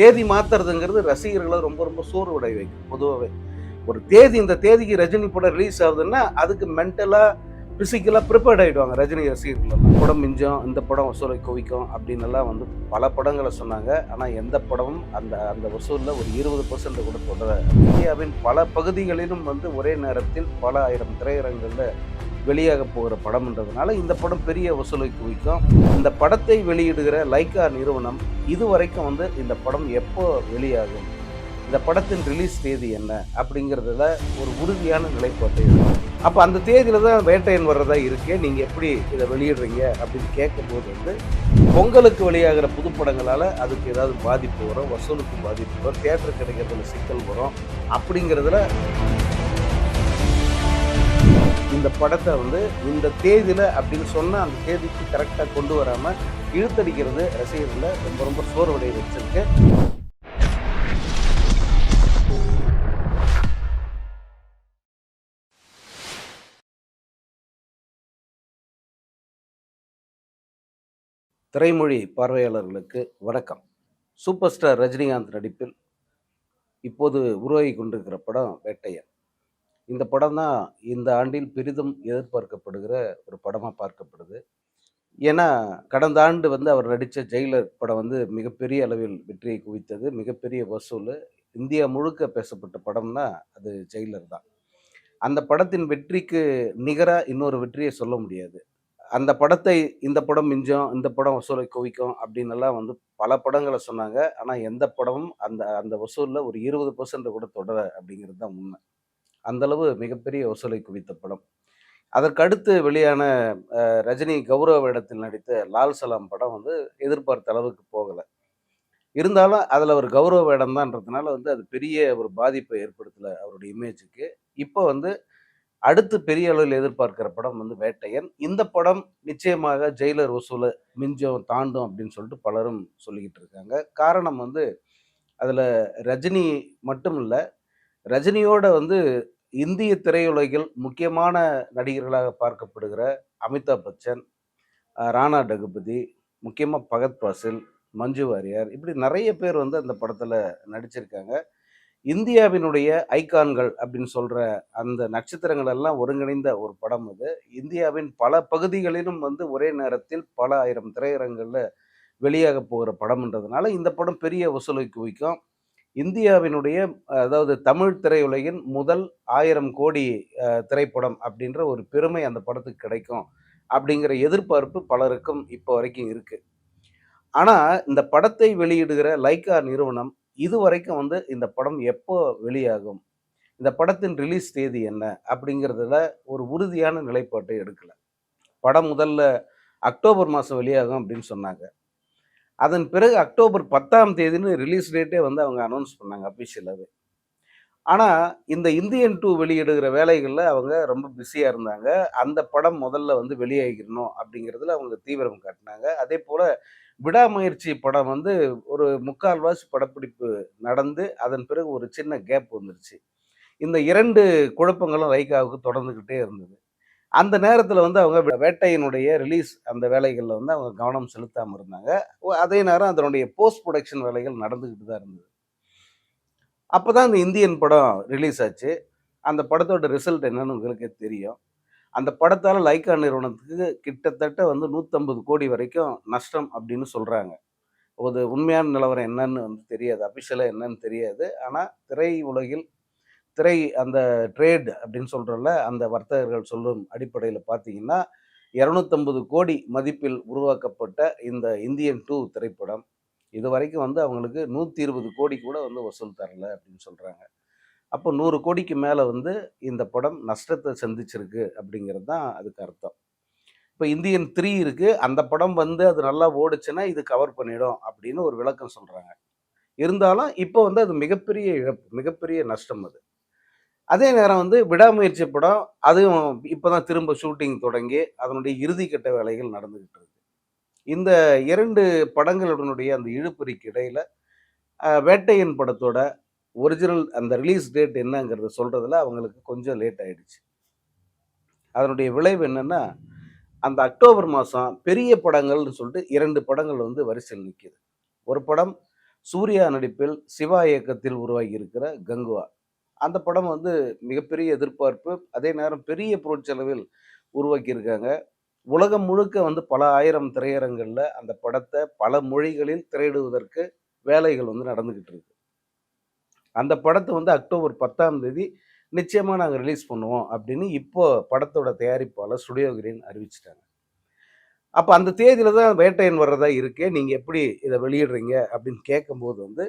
தேதி மாத்துறதுங்கிறது ரசிகர்களை ரொம்ப ரொம்ப சோர்வு வைக்கும். பொதுவாகவே ஒரு தேதி இந்த தேதிக்கு ரஜினி படம் ரிலீஸ் ஆகுதுன்னா அதுக்கு மென்டலாக பிசிக்கலா ப்ரிப்பேர்ட் ஆகிடுவாங்க ரஜினி ரசிகர்கள். படம் மிஞ்சம் இந்த படம் வசூலை குவிக்கும் அப்படின்னு எல்லாம் வந்து பல படங்களை சொன்னாங்க. ஆனால் எந்த படமும் அந்த அந்த வசூலில் ஒரு இருபது பர்சன்ட் கூட தொடர இந்தியாவின் பல பகுதிகளிலும் வந்து ஒரே நேரத்தில் பல ஆயிரம் திரையரங்குகளில் வெளியாக போகிற படம்ன்றதுனால இந்த படம் பெரிய வசூலை குவிக்கும் இந்த படத்தை வெளியிடுகிற லைக்கா நிறுவனம் இதுவரைக்கும் வந்து இந்த படம் எப்போ வெளியாகும்? இந்த படத்தின் ரிலீஸ் தேதி என்ன? அப்படிங்கிறதுல ஒரு உறுதியான நிலைப்பாட்டை அப்போ அந்த தேதியில் தான் வேட்டையன் வர்றதா இருக்கே நீங்கள் எப்படி இதை வெளியிடுறீங்க அப்படின்னு கேட்கும்போது வந்து பொங்கலுக்கு வெளியாகிற புதுப்படங்களால் அதுக்கு ஏதாவது பாதிப்பு வரும் வசூலுக்கு பாதிப்பு வரும் தேட்டர் கிடைக்கிறதுல சிக்கல் வரும் அப்படிங்கிறதுல இந்த படத்தை வந்து இந்த தேதியில் அப்படின்னு சொன்னால் அந்த தேதிக்கு கரெக்டாக கொண்டு வராமல் இழுத்தடிக்கிறது ரசிகர்களை ரொம்ப ரொம்ப சோர்வடைய வச்சிருக்கு. திரைமொழி பார்வையாளர்களுக்கு வணக்கம். சூப்பர் ஸ்டார் ரஜினிகாந்த் நடிப்பில் இப்போது உருவாகி கொண்டிருக்கிற படம் வேட்டையன். இந்த படம் தான் இந்த ஆண்டில் பெரிதும் எதிர்பார்க்கப்படுகிற ஒரு படமாக பார்க்கப்படுது. ஏன்னா கடந்த ஆண்டு வந்து அவர் நடித்த ஜெயிலர் படம் வந்து மிகப்பெரிய அளவில் வெற்றியை குவித்தது மிகப்பெரிய வசூல். இந்தியா முழுக்க பேசப்பட்ட படம்னா அது ஜெயிலர் தான். அந்த படத்தின் வெற்றிக்கு நிகராக இன்னொரு வெற்றியை சொல்ல முடியாது. அந்த படத்தை இந்த படம் மிஞ்சும் இந்த படம் வசூலை குவிக்கும் அப்படின்னுலாம் வந்து பல படங்களை சொன்னாங்க. ஆனால் எந்த படமும் அந்த அந்த வசூலில் ஒரு இருபது பர்சன்ட் கூட தொடர அப்படிங்கிறது தான் உண்மை. அந்த அளவு மிகப்பெரிய வசூலை குவித்த படம். அதற்கடுத்து வெளியான ரஜினி கௌரவ வேடத்தில் நடித்த லால் சலாம் படம் வந்து எதிர்பார்த்த அளவுக்கு போகலை. இருந்தாலும் அதில் ஒரு கௌரவ வேடம் தான்றதுனால வந்து அது பெரிய ஒரு பாதிப்பை ஏற்படுத்தலை அவருடைய இமேஜுக்கு இப்போ வந்து அடுத்து பெரிய அளவில் எதிர்பார்க்கிற படம் வந்து வேட்டையன். இந்த படம் நிச்சயமாக ஜெயிலர் வசூலை மிஞ்சம் தாண்டும் அப்படின்னு சொல்லிட்டு பலரும் சொல்லிக்கிட்டு இருக்காங்க. காரணம் வந்து அதில் ரஜினி மட்டும் இல்லை ரஜினியோட வந்து இந்திய திரையுலகில் முக்கியமான நடிகர்களாக பார்க்கப்படுகிற அமிதாப் பச்சன் ராணா டகுபதி முக்கியமாக பகத் பாசில் மஞ்சு வாரியார் இப்படி நிறைய பேர் வந்து அந்த படத்தில் நடிச்சிருக்காங்க. இந்தியாவினுடைய ஐகான்கள் அப்படின்னு சொல்கிற அந்த நட்சத்திரங்கள் எல்லாம் ஒருங்கிணைந்த ஒரு படம் இது இந்தியாவின் பல பகுதிகளிலும் வந்து ஒரே நேரத்தில் பல ஆயிரம் திரையரங்களில் வெளியாக போகிற படம்ன்றதுனால இந்த படம் பெரிய வசூலை குவிக்கும் இந்தியாவினுடைய அதாவது தமிழ் திரையுலகின் முதல் ஆயிரம் கோடி திரைப்படம் அப்படின்ற ஒரு பெருமை அந்த படத்துக்கு கிடைக்கும் அப்படிங்கிற எதிர்பார்ப்பு பலருக்கும் இப்போ வரைக்கும் இருக்குது ஆனால் இந்த படத்தை வெளியிடுகிற லைக்கா நிறுவனம் இதுவரைக்கும் வந்து இந்த படம் எப்போ வெளியாகும் இந்த படத்தின் ரிலீஸ் தேதி என்ன அப்படிங்கிறதுல ஒரு உறுதியான நிலைப்பாட்டை எடுக்கலை. படம் முதல்ல அக்டோபர் மாதம் வெளியாகும் அப்படின்னு சொன்னாங்க. அதன் பிறகு அக்டோபர் பத்தாம் தேதின்னு ரிலீஸ் டேட்டே வந்து அவங்க அனௌன்ஸ் பண்ணாங்க அஃபிஷியலாகவே ஆனால் இந்த இந்தியன் டூ வெளியிடுகிற வேலைகளில் அவங்க ரொம்ப பிஸியாக இருந்தாங்க. அந்த படம் முதல்ல வந்து வெளியாகிடணும் அப்படிங்கிறதுல அவங்க தீவிரம் காட்டினாங்க. அதே போல் விடாமுயற்சி படம் வந்து ஒரு முக்கால்வாசி படப்பிடிப்பு நடந்து அதன் பிறகு ஒரு சின்ன கேப் வந்துருச்சு. இந்த இரண்டு குழப்பங்களும் ரைகாவுக்கு தொடர்ந்துக்கிட்டே இருந்தது. அந்த நேரத்தில் வந்து அவங்க வேட்டையினுடைய ரிலீஸ் அந்த வேலைகளில் வந்து அவங்க கவனம் செலுத்தாமல் இருந்தாங்க. அதே நேரம் அதனுடைய போஸ்ட் ப்ரொடக்ஷன் வேலைகள் நடந்துக்கிட்டு தான் இருந்தது. அப்போ தான் இந்த இந்தியன் படம் ரிலீஸ் ஆச்சு. அந்த படத்தோட ரிசல்ட் என்னன்னு உங்களுக்கே தெரியும். அந்த படத்தால் லைக்கா நிறுவனத்துக்கு கிட்டத்தட்ட வந்து நூற்றம்பது கோடி வரைக்கும் நஷ்டம் அப்படின்னு சொல்கிறாங்க ஒரு உண்மையான நிலவரம் என்னன்னு வந்து தெரியாது. அபிஷியலாக என்னன்னு தெரியாது. ஆனால் திரை உலகில் திரை அந்த ட்ரேட் அப்படின்னு சொல்கிறோம்ல அந்த வர்த்தகர்கள் சொல்லும் அடிப்படையில் பார்த்தீங்கன்னா இரநூத்தம்பது கோடி மதிப்பில் உருவாக்கப்பட்ட இந்த இந்தியன் டூ திரைப்படம் இது வரைக்கும் வந்து அவங்களுக்கு நூற்றி இருபது கோடி கூட வந்து வசூல் தரல அப்படின்னு சொல்கிறாங்க அப்போ நூறு கோடிக்கு மேலே வந்து இந்த படம் நஷ்டத்தை சந்திச்சிருக்கு அப்படிங்கிறது தான் அதுக்கு அர்த்தம். இப்போ இந்தியன் த்ரீ இருக்குது அந்த படம் வந்து அது நல்லா ஓடுச்சுன்னா இது கவர் பண்ணிடும் அப்படின்னு ஒரு விளக்கம் சொல்கிறாங்க இருந்தாலும் இப்போ வந்து அது மிகப்பெரிய இழப்பு மிகப்பெரிய நஷ்டம் அது. அதே நேரம் வந்து விடாமுயற்சி படம் அதுவும் இப்போ தான் திரும்ப ஷூட்டிங் தொடங்கி அதனுடைய இறுதிக்கட்ட வேலைகள் நடந்துக்கிட்டு இருக்கு. இந்த இரண்டு படங்களுடனுடைய அந்த இழுப்பறிக்கு இடையில் வேட்டையின் படத்தோட ஒரிஜினல் அந்த ரிலீஸ் டேட் என்னங்கிறத சொல்கிறதுல அவங்களுக்கு கொஞ்சம் லேட் ஆயிடுச்சு. அதனுடைய விளைவு என்னென்னா அந்த அக்டோபர் மாதம் பெரிய படங்கள்னு சொல்லிட்டு இரண்டு படங்கள் வந்து வரிசையில் நிற்கிது ஒரு படம் சூர்யா நடிப்பில் சிவா இயக்கத்தில் உருவாகி இருக்கிற கங்குவா. அந்த படம் வந்து மிகப்பெரிய எதிர்பார்ப்பு. அதே நேரம் பெரிய பொருட்செலவில் உருவாக்கியிருக்காங்க. உலகம் முழுக்க வந்து பல ஆயிரம் திரையரங்களில் அந்த படத்தை பல மொழிகளில் திரையிடுவதற்கு வேலைகள் வந்து நடந்துக்கிட்டு இருக்கு அந்த படத்தை வந்து அக்டோபர் பத்தாம் தேதி நிச்சயமாக நாங்கள் ரிலீஸ் பண்ணுவோம் அப்படின்னு இப்போ படத்தோட தயாரிப்பாளர் ஸ்டுடியோ கிரீன் அறிவிச்சிட்டாங்க. அப்போ அந்த தேதியில் தான் வேட்டையன் வர்றதா இருக்கே நீங்கள் எப்படி இதை வெளியிடுறீங்க அப்படின்னு கேட்கும்போது வந்து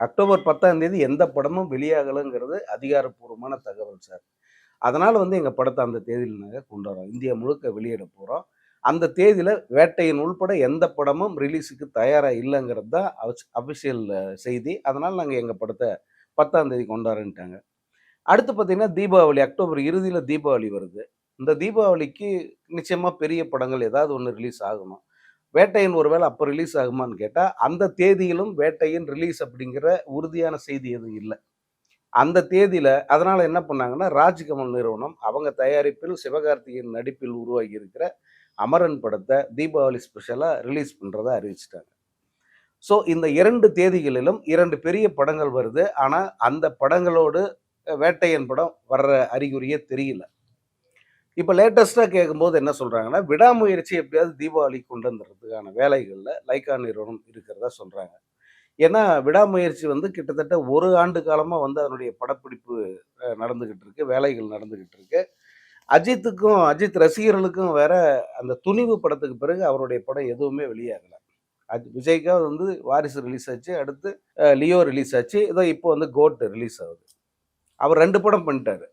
அக்டோபர் பத்தாம் தேதி எந்த படமும் வெளியாகலைங்கிறது அதிகாரப்பூர்வமான தகவல் சார். அதனால் வந்து எங்கள் படத்தை அந்த தேதியில் நாங்கள் கொண்டு வரோம் இந்தியா முழுக்க வெளியிட போகிறோம் அந்த தேதியில் வேட்டையின் உள்பட எந்த படமும் ரிலீஸுக்கு தயாராக இல்லைங்கிறது தான் அஃபிஷியல் செய்தி. அதனால் நாங்கள் எங்கள் படத்தை பத்தாம் தேதி கொண்டாடுன்ட்டாங்க அடுத்து பார்த்தீங்கன்னா தீபாவளி அக்டோபர் இறுதியில் தீபாவளி வருது. இந்த தீபாவளிக்கு நிச்சயமாக பெரிய படங்கள் ஏதாவது ஒன்று ரிலீஸ் ஆகணும். வேட்டையின் ஒருவேளை அப்போ ரிலீஸ் ஆகுமான்னு கேட்டால் அந்த தேதியிலும் வேட்டையின் ரிலீஸ் அப்படிங்கிற உறுதியான செய்தி எதுவும் இல்லை. அந்த தேதியில் அதனால் என்ன பண்ணாங்கன்னா ராஜ்கமல் நிறுவனம் அவங்க தயாரிப்பில் சிவகார்த்திகேயன் நடிப்பில் உருவாகி இருக்கிற அமரன் படத்தை தீபாவளி ஸ்பெஷலாக ரிலீஸ் பண்ணுறதா அறிவிச்சிட்டாங்க. ஸோ இந்த இரண்டு தேதிகளிலும் இரண்டு பெரிய படங்கள் வருது. ஆனால் அந்த படங்களோடு வேட்டையன் படம் வர்ற அறிகுறியே தெரியல. இப்போ லேட்டஸ்ட்டாக கேட்கும்போது என்ன சொல்கிறாங்கன்னா விடாமுயற்சி எப்படியாவது தீபாவளி கொண்டு வந்துடுறதுக்கான வேலைகளில் லைக்கா நிறுவனம் இருக்கிறதா சொல்கிறாங்க ஏன்னா விடாமுயற்சி வந்து கிட்டத்தட்ட ஒரு ஆண்டு காலமாக வந்து அதனுடைய படப்பிடிப்பு நடந்துக்கிட்டு இருக்கு வேலைகள் நடந்துக்கிட்டு இருக்கு. அஜித்துக்கும் அஜித் ரசிகர்களுக்கும் வேற அந்த துணிவு படத்துக்கு பிறகு அவருடைய படம் எதுவுமே வெளியாகல. அஜ் விஜய்க்காக வந்து வாரிசு ரிலீஸ் ஆச்சு அடுத்து லியோ ரிலீஸ் ஆச்சு இதோ இப்போ வந்து கோட் ரிலீஸ் ஆகுது. அவர் ரெண்டு படம் பண்ணிட்டாரு.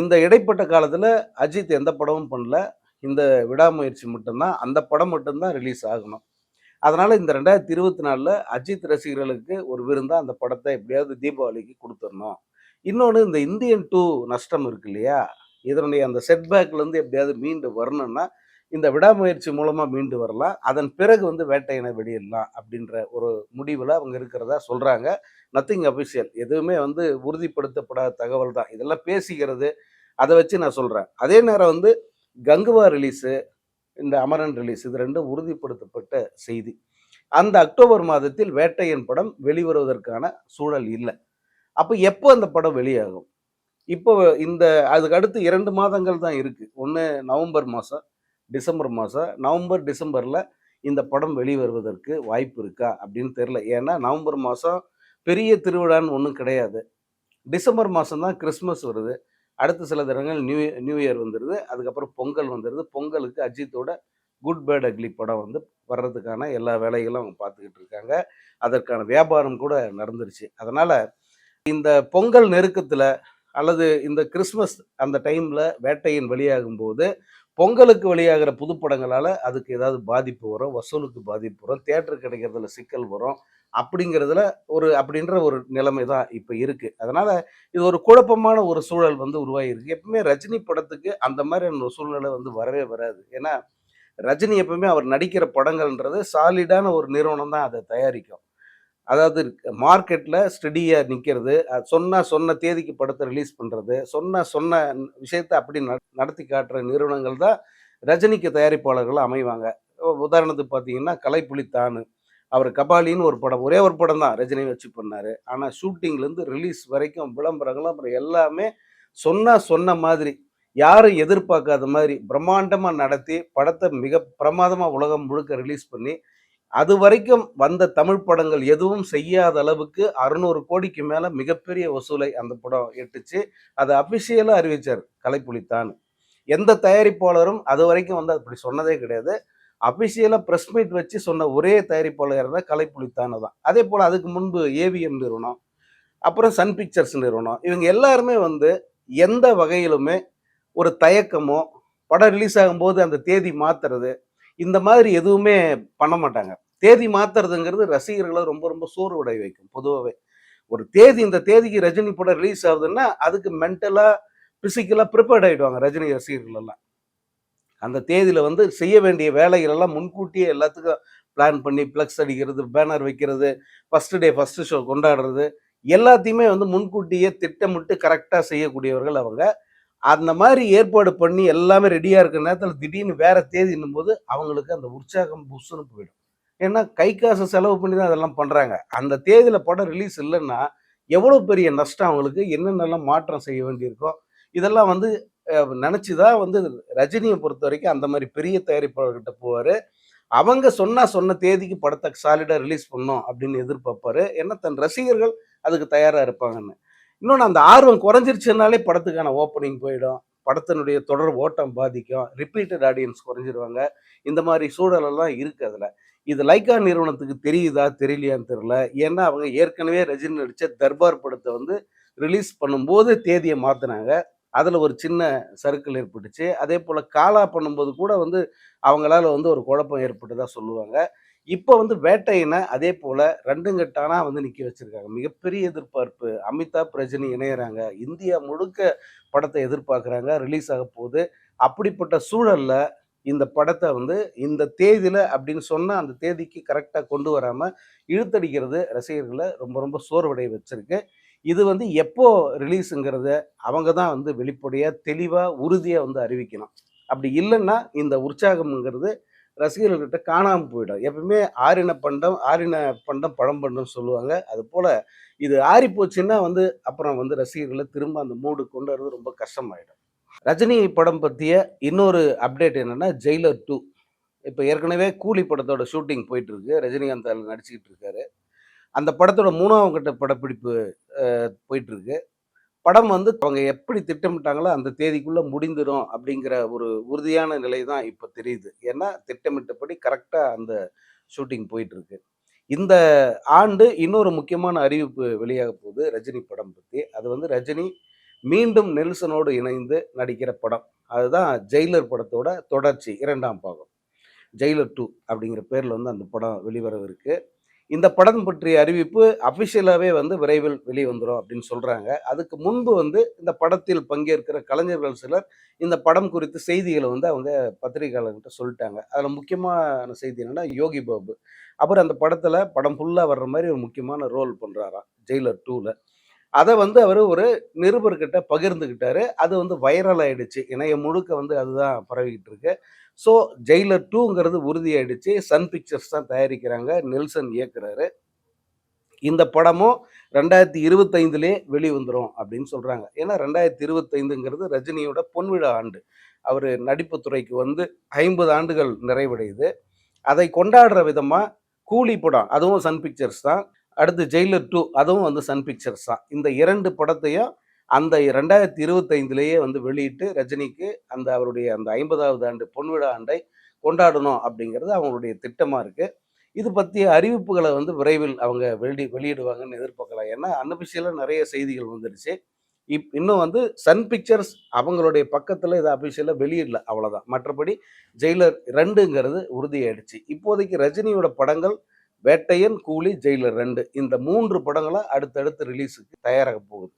இந்த இடைப்பட்ட காலத்தில் அஜித் எந்த படமும் பண்ணல. இந்த விடாமுயற்சி மட்டும்தான் அந்த படம் மட்டும்தான் ரிலீஸ் ஆகணும். அதனால் இந்த ரெண்டாயிரத்தி இருபத்தி நாலில் அஜித் ரசிகர்களுக்கு ஒரு விருந்தாக அந்த படத்தை எப்படியாவது தீபாவளிக்கு கொடுத்துடணும். இன்னொன்று இந்த இந்தியன் டூ நஷ்டம் இருக்கு இல்லையா? இதனுடைய அந்த செட்பேக்லேருந்து எப்படியாவது மீண்டு வரணும்னா இந்த விடாமுயற்சி மூலமாக மீண்டு வரலாம். அதன் பிறகு வந்து வேட்டையினை வெளியிடலாம் அப்படின்ற ஒரு முடிவில் அவங்க இருக்கிறதா சொல்கிறாங்க நத்திங் அஃபிஷியல் எதுவுமே வந்து உறுதிப்படுத்தப்படாத தகவல் தான். இதெல்லாம் பேசிக்கிறது. அதை வச்சு நான் சொல்கிறேன் அதே நேரம் வந்து கங்குவா ரிலீஸு இந்த அமரன் ரிலீஸ் இது ரெண்டும் உறுதிப்படுத்தப்பட்ட செய்தி. அந்த அக்டோபர் மாதத்தில் வேட்டையன் படம் வெளிவருவதற்கான சூழல் இல்லை. அப்போ எப்போ அந்த படம் வெளியாகும்? இப்போ இந்த அதுக்கு அடுத்து இரண்டு மாதங்கள் தான் இருக்குது ஒன்று நவம்பர் மாதம் டிசம்பர் மாதம் நவம்பர் டிசம்பரில் இந்த படம் வெளிவருவதற்கு வாய்ப்பு இருக்கா அப்படின்னு தெரில ஏன்னா நவம்பர் மாதம் பெரிய திருவிழான்னு ஒன்றும் கிடையாது. டிசம்பர் மாதம் தான் கிறிஸ்மஸ் வருது. அடுத்த சில தினங்கள் நியூ நியூ இயர் வந்துடுது அதுக்கப்புறம் பொங்கல் வந்துடுது பொங்கலுக்கு அஜித்தோட குட் பேட் அக்லி படம் வந்து வர்றதுக்கான எல்லா வேலைகளும் அவங்க பார்த்துக்கிட்டு இருக்காங்க. அதற்கான வியாபாரம் கூட நடந்துருச்சு. அதனால் இந்த பொங்கல் நெருக்கத்தில் அல்லது இந்த கிறிஸ்மஸ் அந்த டைமில் வேட்டையின் வெளியாகும் போது பொங்கலுக்கு வெளியாகிற புதுப்படங்களால் அதுக்கு ஏதாவது பாதிப்பு வரும் வசூலுக்கு பாதிப்பு வரும் தேட்டர் கிடைக்கிறதுல சிக்கல் வரும் அப்படிங்கிறதுல ஒரு அப்படின்ற ஒரு நிலைமை தான் இப்போ இருக்குது அதனால் இது ஒரு குழப்பமான ஒரு சூழல் வந்து உருவாகிருக்கு எப்பவுமே ரஜினி படத்துக்கு அந்த மாதிரியான ஒரு சூழ்நிலை வந்து வரவே வராது. ஏன்னா ரஜினி எப்பவுமே அவர் நடிக்கிற படங்கள்ன்றது சாலிடான ஒரு நிறுவனம் தான் அதை தயாரிக்கும். அதாவது மார்க்கெட்டில் ஸ்டெடியாக நிற்கிறது சொன்னால் சொன்ன தேதிக்கு படத்தை ரிலீஸ் பண்ணுறது சொன்ன சொன்ன விஷயத்தை அப்படி நட- நடத்தி காட்டுற நிறுவனங்கள் தான் ரஜினிக்கு தயாரிப்பாளர்கள் அமைவாங்க. உதாரணத்துக்கு பார்த்தீங்கன்னா கலைப்புலித்தானு அவர் கபாலின்னு ஒரு படம் ஒரே ஒரு படம் தான் ரஜினி வச்சு பண்ணார். ஆனால் ஷூட்டிங்லேருந்து ரிலீஸ் வரைக்கும் விளம்பரங்கள் அப்புறம் எல்லாமே சொன்னால் சொன்ன மாதிரி யாரும் எதிர்பார்க்காத மாதிரி பிரம்மாண்டமாக நடத்தி படத்தை மிக பிரமாதமாக உலகம் முழுக்க ரிலீஸ் பண்ணி அது வரைக்கும் வந்த தமிழ் படங்கள் எதுவும் செய்யாத அளவுக்கு அறுநூறு கோடிக்கு மேலே மிகப்பெரிய வசூலை அந்த படம் எட்டுச்சு. அதை அஃபிஷியலாக அறிவிச்சார் கலைப்புலித்தான். எந்த தயாரிப்பாளரும் அது வரைக்கும் வந்து அப்படி சொன்னதே கிடையாது. அஃபிஷியலாக ப்ரெஸ் மீட் வச்சு சொன்ன ஒரே தயாரிப்பாளர் தான் கலைப்புலித்தான தான். அதே போல் அதுக்கு முன்பு ஏவிஎம் நிறுவனம் அப்புறம் சன் பிக்சர்ஸ் நிறுவனம் இவங்க எல்லாருமே வந்து எந்த வகையிலுமே ஒரு தயக்கமோ படம் ரிலீஸ் ஆகும்போது அந்த தேதி மாத்துறது இந்த மாதிரி எதுவுமே பண்ண மாட்டாங்க. தேதி மாத்துறதுங்கிறது ரசிகர்களை ரொம்ப ரொம்ப சோர்வடை வைக்கும் பொதுவாகவே ஒரு தேதி இந்த தேதிக்கு ரஜினி படம் ரிலீஸ் ஆகுதுன்னா அதுக்கு மென்டலாக ஃபிசிக்கலாக ப்ரிப்பேர்ட் ஆகிடுவாங்க ரஜினி ரசிகர்கள் எல்லாம் அந்த தேதியில் வந்து செய்ய வேண்டிய வேலைகள் எல்லாம் முன்கூட்டியே எல்லாத்துக்கும் பிளான் பண்ணி ப்ளக்ஸ் அடிக்கிறது பேனர் வைக்கிறது ஃபஸ்ட்டு டே ஃபஸ்ட்டு ஷோ கொண்டாடுறது எல்லாத்தையுமே வந்து முன்கூட்டியே திட்டமிட்டு கரெக்டாக செய்யக்கூடியவர்கள் அவங்க. அந்த மாதிரி ஏற்பாடு பண்ணி எல்லாமே ரெடியாக இருக்கிற நேரத்தில் திடீர்னு வேற தேதின்னும் போது அவங்களுக்கு அந்த உற்சாகம் புஷ்ஷுன்னு போயிடும். ஏன்னா கை காசு செலவு பண்ணி தான் அதெல்லாம் பண்ணுறாங்க அந்த தேதியில் படம் ரிலீஸ் இல்லைன்னா எவ்வளோ பெரிய நஷ்டம் அவங்களுக்கு? என்னென்னலாம் மாற்றம் செய்ய வேண்டியிருக்கோ? இதெல்லாம் வந்து நினச்சி தான் வந்து ரஜினியை பொறுத்த வரைக்கும் அந்த மாதிரி பெரிய தயாரிப்பாளர்கிட்ட போவார். அவங்க சொன்னால் சொன்ன தேதிக்கு படத்தை சாலிடாக ரிலீஸ் பண்ணோம் அப்படின்னு எதிர்பார்ப்பாரு. ஏன்னா தன் ரசிகர்கள் அதுக்கு தயாராக இருப்பாங்கன்னு. இன்னொன்று அந்த ஆர்வம் குறைஞ்சிருச்சுனாலே படத்துக்கான ஓப்பனிங் போயிடும். படத்தினுடைய தொடர் ஓட்டம் பாதிக்கும். ரிப்பீட்டட் ஆடியன்ஸ் குறைஞ்சிருவாங்க. இந்த மாதிரி சூழலெல்லாம் இருக்குது அதில். இது லைக்கா நிறுவனத்துக்கு தெரியுதா தெரியலையான்னு தெரில ஏன்னா அவங்க ஏற்கனவே ரஜினி நடித்த தர்பார் படத்தை வந்து ரிலீஸ் பண்ணும்போது தேதியை மாற்றினாங்க அதில் ஒரு சின்ன சர்க்கிள் ஏற்பட்டுச்சு. அதே போல் காலா பண்ணும்போது கூட வந்து அவங்களால வந்து ஒரு குழப்பம் ஏற்பட்டதாக சொல்லுவாங்க. இப்போ வந்து வேட்டையினை அதே போல் ரெண்டுங்கட்டானா வந்து நிற்க வச்சுருக்காங்க. மிகப்பெரிய எதிர்பார்ப்பு. அமிதாப் ரஜினி இணையிறாங்க. இந்தியா முழுக்க படத்தை எதிர்பார்க்குறாங்க. ரிலீஸ் ஆக போகுது. அப்படிப்பட்ட சூழலில் இந்த படத்தை வந்து இந்த தேதியில் அப்படின்னு சொன்னால் அந்த தேதிக்கு கரெக்டாக கொண்டு வராமல் இழுத்தடிக்கிறது ரசிகர்களை ரொம்ப ரொம்ப சோர்வடைய வச்சுருக்கு. இது வந்து எப்போ ரிலீஸுங்கிறத அவங்க தான் வந்து வெளிப்படையாக தெளிவாக உறுதியாக வந்து அறிவிக்கணும். அப்படி இல்லைன்னா இந்த உற்சாகம்ங்கிறது ரசிகர்கள்கிட்ட காணாமல் போயிடும். எப்பவுமே ஆறின பண்டம் ஆறின பண்டம் பழம் பண்டம் சொல்லுவாங்க. அது போல் இது ஆறி போச்சுன்னா வந்து அப்புறம் வந்து ரசிகர்களை திரும்ப அந்த மூடு கொண்டு வரது ரொம்ப கஷ்டமாயிடும். ரஜினி படம் பற்றிய இன்னொரு அப்டேட் என்னென்னா ஜெயிலர் டூ இப்போ ஏற்கனவே கூலி படத்தோட ஷூட்டிங் போயிட்டு இருக்கு ரஜினிகாந்த் அதில் நடிச்சுக்கிட்டு இருக்காரு. அந்த படத்தோட மூணாவது கட்ட படப்பிடிப்பு போயிட்டுருக்கு. படம் வந்து அவங்க எப்படி திட்டமிட்டாங்களோ அந்த தேதிக்குள்ளே முடிந்துடும் அப்படிங்கிற ஒரு உறுதியான நிலை தான் இப்போ தெரியுது. ஏன்னா திட்டமிட்டபடி கரெக்டாக அந்த ஷூட்டிங் போயிட்டுருக்கு. இந்த ஆண்டு இன்னொரு முக்கியமான அறிவிப்பு வெளியாக போகுது ரஜினி படம் பற்றி அது வந்து ரஜினி மீண்டும் நெல்சனோடு இணைந்து நடிக்கிற படம். அதுதான் ஜெயிலர் படத்தோட தொடர்ச்சி இரண்டாம் பாகம். ஜெயிலர் டூ அப்படிங்கிற பேரில் வந்து அந்த படம் வெளிவரவிருக்கு இந்த படம் பற்றிய அறிவிப்பு அஃபிஷியலாகவே வந்து விரைவில் வெளிவந்துடும் அப்படின்னு சொல்கிறாங்க அதுக்கு முன்பு வந்து இந்த படத்தில் பங்கேற்கிற கலைஞர்கள் சிலர் இந்த படம் குறித்து செய்திகளை வந்து அவங்க பத்திரிகையாளர்கிட்ட சொல்லிட்டாங்க. அதில் முக்கியமான செய்தி என்னென்னா யோகி பாபு. அப்புறம் அந்த படத்தில் படம் ஃபுல்லாக வர்ற மாதிரி ஒரு முக்கியமான ரோல் பண்ணுறாராம் ஜெயிலர் டூவில் அதை வந்து அவர் ஒரு நிருபர்கிட்ட பகிர்ந்துக்கிட்டாரு அது வந்து வைரல் ஆயிடுச்சு. இணையம் முழுக்க வந்து அதுதான் பரவிக்கிட்டு இருக்கு. ஸோ ஜெயிலர் டூங்கிறது உறுதியாயிடுச்சு. சன் பிக்சர்ஸ் தான் தயாரிக்கிறாங்க. நெல்சன் இயக்குறாரு. இந்த படமும் ரெண்டாயிரத்தி இருபத்தைந்துலேயே வெளிவந்துடும் அப்படின்னு சொல்கிறாங்க ஏன்னா ரெண்டாயிரத்தி இருபத்தைந்துங்கிறது ரஜினியோட பொன்விழா ஆண்டு. அவர் நடிப்பு துறைக்கு வந்து ஐம்பது ஆண்டுகள் நிறைவடையுது. அதை கொண்டாடுற விதமாக கூலி படம் அதுவும் சன் பிக்சர்ஸ் தான். அடுத்து ஜெயிலர் டூ அதுவும் வந்து சன் பிக்சர்ஸ் தான். இந்த இரண்டு படத்தையும் அந்த ரெண்டாயிரத்தி இருபத்தைந்துலேயே வந்து வெளியிட்டு ரஜினிக்கு அந்த அவருடைய அந்த ஐம்பதாவது ஆண்டு பொன்விழா ஆண்டை கொண்டாடணும் அப்படிங்கிறது அவங்களுடைய திட்டமாக இருக்குது இது பற்றிய அறிவிப்புகளை வந்து விரைவில் அவங்க வெளி வெளியிடுவாங்கன்னு எதிர்பார்க்கலாம். ஏன்னா அன்அபிஷியலாக நிறைய செய்திகள் வந்துடுச்சு. இப் இன்னும் வந்து சன் பிக்சர்ஸ் அவங்களுடைய பக்கத்தில் இதை அபிஷியலாக வெளியிடல அவ்வளோதான் மற்றபடி ஜெயிலர் ரெண்டுங்கிறது உறுதியாயிடுச்சு. இப்போதைக்கு ரஜினியோட படங்கள் வேட்டையன் கூலி ஜெயிலர் ரெண்டு. இந்த மூன்று படங்களும் அடுத்தடுத்து ரிலீஸுக்கு தயாராக போகுது.